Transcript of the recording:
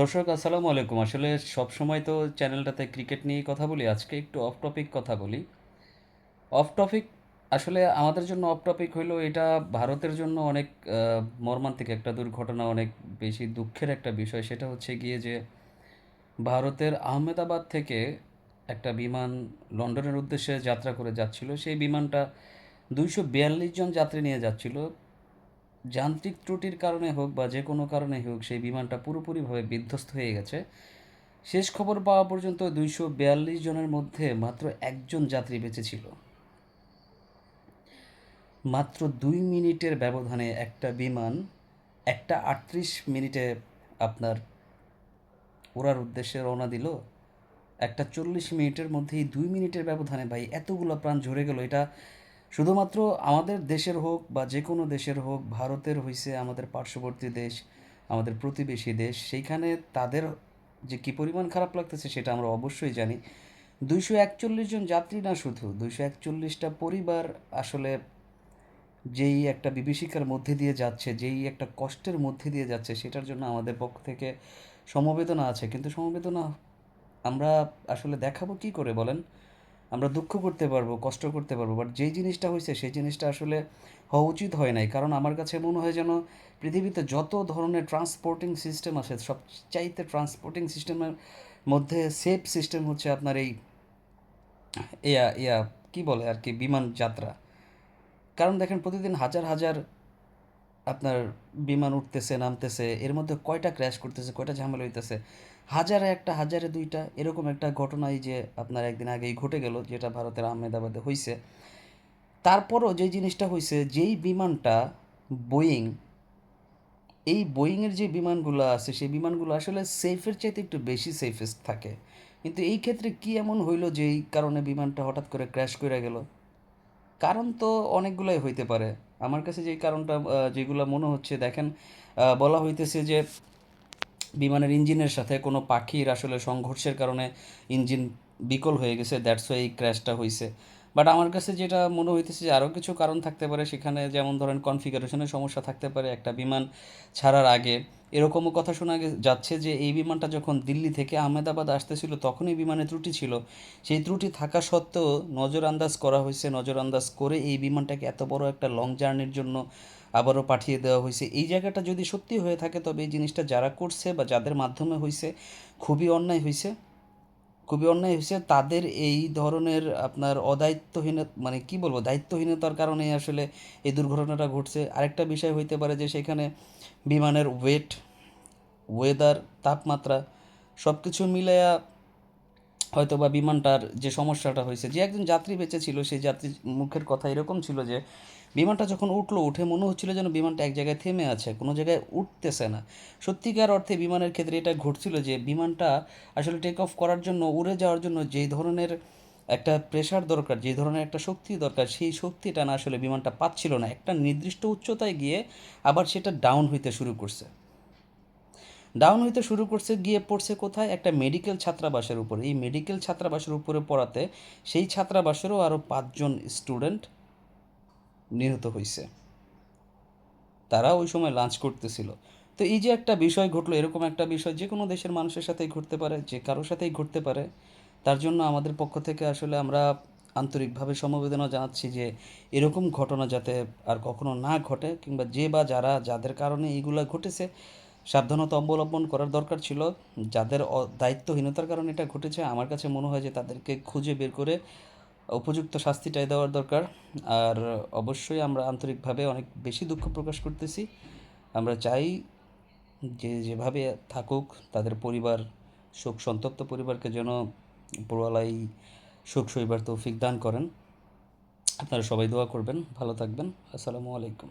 দর্শক, আসসালামু আলাইকুম। আসলে সব সময় তো চ্যানেলটাতে ক্রিকেট নিয়ে কথা বলি, আজকে একটু অফ টপিক কথা বলি। অফ টপিক আসলে আমাদের জন্য অফ টপিক হইল এটা ভারতের জন্য অনেক মর্মান্তিক একটা দুর্ঘটনা, অনেক বেশি দুঃখের একটা বিষয়। সেটা হচ্ছে গিয়ে যে ভারতের আহমেদাবাদ থেকে একটা বিমান লন্ডনের উদ্দেশ্যে যাত্রা করে যাচ্ছিল। সেই বিমানটা দুইশো বিয়াল্লিশ জন যাত্রী নিয়ে যাচ্ছিল। যান্ত্রিক ত্রুটির কারণে হোক বা যে কোনো কারণে হোক সেই বিমানটা পুরোপুরিভাবে বিধ্বস্ত হয়ে গেছে। শেষ খবর পাওয়া পর্যন্ত দুইশো বিয়াল্লিশ জনের মধ্যে মাত্র একজন যাত্রী বেঁচে ছিল। মাত্র দুই মিনিটের ব্যবধানে একটা বিমান, একটা আটত্রিশ মিনিটে আপনার ওড়ার উদ্দেশ্যে রওনা দিল। একটা চল্লিশ মিনিটের মধ্যেই দুই মিনিটের ব্যবধানে ভাই এতগুলো প্রাণ ঝরে গেল। এটা শুধুমাত্র আমাদের দেশের হোক বা যে কোনো দেশের হোক, ভারতের হইছে আমাদের পার্শ্ববর্তী দেশ, আমাদের প্রতিবেশী দেশ। সেইখানে তাদের যে কী পরিমাণ খারাপ লাগতেছে সেটা আমরা অবশ্যই জানি। দুইশো একচল্লিশ জন যাত্রী না শুধু, দুইশো একচল্লিশটা পরিবার আসলে যেই একটা বিভীষিকার মধ্যে দিয়ে যাচ্ছে, যেই একটা কষ্টের মধ্যে দিয়ে যাচ্ছে, সেটার জন্য আমাদের পক্ষ থেকে সমবেদনা আছে। কিন্তু সমবেদনা আমরা আসলে দেখাবো কি করে বলেন? আমরা দুঃখ করতে পারব, কষ্ট করতে পারব বাট যেই জিনিসটা হয়েছে সেই জিনিসটা আসলে হওয়া উচিত হয় নাই। কারণ আমার কাছে মনে হয় যেন পৃথিবীতে যত ধরনের ট্রান্সপোর্টিং সিস্টেম আছে, সব চাইতে ট্রান্সপোর্টিং সিস্টেমের মধ্যে সেফ সিস্টেম হচ্ছে আপনার এই, ইয়া ইয়া, কি বলে আর কি, বিমান যাত্রা। কারণ দেখেন প্রতিদিন হাজার হাজার আপনার বিমান উঠতেছে, নামতেছে, এর মধ্যে কয়টা ক্র্যাশ করতেছে, কয়টা ঝামেলা হইতেছে? হাজারে একটা, হাজারে দুইটা, এরকম একটা ঘটনা এই যে আপনার একদিন আগেই ঘটে গেল, যেটা ভারতের আহমেদাবাদে হয়েছে তারপরও যে জিনিসটা হয়েছে যেই বিমানটা, বোয়িং, এই বোয়িংয়ের যে বিমানগুলো আছে, সেই বিমানগুলো আসলে সেফের চাইতে একটু বেশি সেফেস্ট থাকে। কিন্তু এই ক্ষেত্রে কি এমন হইল যে এই কারণে বিমানটা হঠাৎ করে ক্র্যাশ করে গেল? কারণ তো অনেকগুলাই হইতে পারে। আমার কাছে যে কারণটা যেগুলো মনে হচ্ছে, দেখেন বলা হইতেছে যে বিমানের ইঞ্জিনের সাথে কোনো পাখির আসলে সংঘর্ষের কারণে ইঞ্জিন বিকল হয়ে গেছে দ্যাটস ওয়াই এই ক্র্যাশটা হয়েছে বাট আমার কাছে যেটা মনে হইতেছে যে আরও কিছু কারণ থাকতে পারে, সেখানে যেমন ধরেন কনফিগারেশনের সমস্যা থাকতে পারে একটা বিমান ছাড়ার আগে। এরকমও কথা শোনা যাচ্ছে যে এই বিমানটা যখন দিল্লি থেকে আহমেদাবাদ আসতেছিল, তখনই বিমানে ত্রুটি ছিল। সেই ত্রুটি থাকা সত্ত্বেও নজর আন্দাজ করা হয়েছে নজর আন্দাজ করে এই বিমানটাকে এত বড় একটা লং জার্নির জন্য আবারও পাঠিয়ে দেওয়া হয়েছে এই জায়গাটা যদি সত্যি হয়ে থাকে, তবে এই জিনিসটা যারা করছে বা যাদের মাধ্যমে হয়েছে খুবই অন্যায় হয়েছে খুবই অন্যায় হয়েছে। তাদের এই ধরনের আপনার অদায়িত্বহীন মানে কি বলব? দায়িত্বহীনতার কারণে আসলে এই দুর্ঘটনাটা ঘটছে। আরেকটা বিষয় হইতে পারে যে সেখানে বিমানের ওয়েট ওয়েদার তাপমাত্রা সব কিছু মিলাইয়া হয়তো বা বিমানটার যে সমস্যাটা হয়েছে, যে একজন যাত্রী বেঁচে ছিল, সেই যাত্রীর মুখের কথা এরকম ছিল যে, বিমানটা যখন উঠল, উঠে মনে হচ্ছিল যেন বিমানটা এক জায়গায় থেমে আছে, কোনো জায়গায় উঠতেছে না। সত্যিকার অর্থে বিমানের ক্ষেত্রে এটা ঘটছিল যে, বিমানটা আসলে টেক অফ করার জন্য, উড়ে যাওয়ার জন্য যেই ধরনের একটা প্রেশার দরকার, যে ধরনের একটা শক্তি দরকার, সেই শক্তিটা না আসলে বিমানটা পাচ্ছিল না। একটা নির্দিষ্ট উচ্চতায় গিয়ে আবার সেটা ডাউন হইতে শুরু করছে। ডাউন হইতে শুরু করছে, গিয়ে পড়ছে কোথায়? একটা মেডিকেল ছাত্রাবাসের উপরে। এই মেডিকেল ছাত্রাবাসের উপরে পড়াতে সেই ছাত্রাবাসেরও আরও পাঁচজন স্টুডেন্ট নিহত হয়েছে তারা ওই সময় লাঞ্চ করতেছিল। তো এই যে একটা বিষয় ঘটলো, এরকম একটা বিষয় যে কোনো দেশের মানুষের সাথেই ঘটতে পারে, যে কারোর সাথেই ঘটতে পারে, তার জন্য আমাদের পক্ষ থেকে আসলে আমরা আন্তরিকভাবে সমবেদনা জানাচ্ছি যে এরকম ঘটনা যাতে আর কখনো না ঘটে, কিংবা যে বা যারা, যাদের কারণে এইগুলো ঘটেছে সাবধানতা অবলম্বন করার দরকার ছিল। যাদের দায়িত্বহীনতার কারণে এটা ঘটেছে, আমার কাছে মনে হয় যে তাদেরকে খুঁজে বের করে উপযুক্ত শাস্তিটাই দেওয়ার দরকার। আর অবশ্যই আমরা আন্তরিকভাবে অনেক বেশি দুঃখ প্রকাশ করতেছি। আমরা চাই যে যেভাবে থাকুক, তাদের পরিবার শোক সন্তপ্ত পরিবারকে যেন উপরওয়ালাই শোক সইবার তৌফিক দান করেন। আপনারা সবাই দোয়া করবেন। ভালো থাকবেন। আসসালামু আলাইকুম।